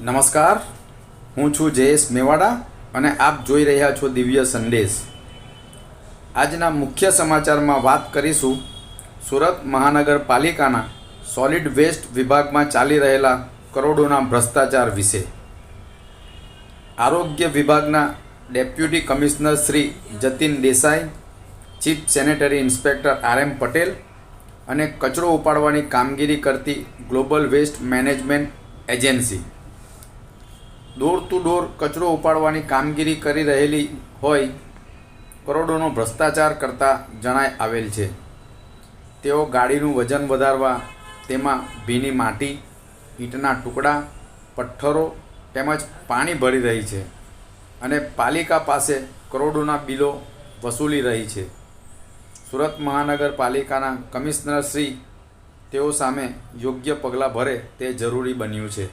નમસ્કાર. હું છું જયેશ મેવાડા અને આપ જોઈ રહ્યા છો દિવ્ય સંદેશ. આજના મુખ્ય સમાચારમાં વાત કરીશું. સુરત મહાનગરપાલિકાના સોલિડ વેસ્ટ વિભાગમાં ચાલી રહેલા કરોડોના ભ્રષ્ટાચાર વિશે. આરોગ્ય વિભાગના deputy commissioner Shri Jatin Desai, chief sanitary inspector R M Patel અને કચરો ઉપાડવાની કામગીરી કરતી global waste management agency door to door કચરો ઉપાડવાની કામગીરી કરી રહેલી હોય, કરોડોનો ભ્રષ્ટાચાર કરતા જણાય આવેલ છે. તેઓ ગાડીનું વજન વધારવા, તેમાં ભીની માટી, ઈંટના ટુકડા, પથ્થરો તેમજ પાણી ભરી રહી છે અને પાલિકા પાસે કરોડોના બિલો વસૂલી રહી છે. સુરત મહાનગરપાલિકાના કમિશનર શ્રી તેઓ સામે યોગ્ય પગલાં ભરે તે જરૂરી બન્યું છે.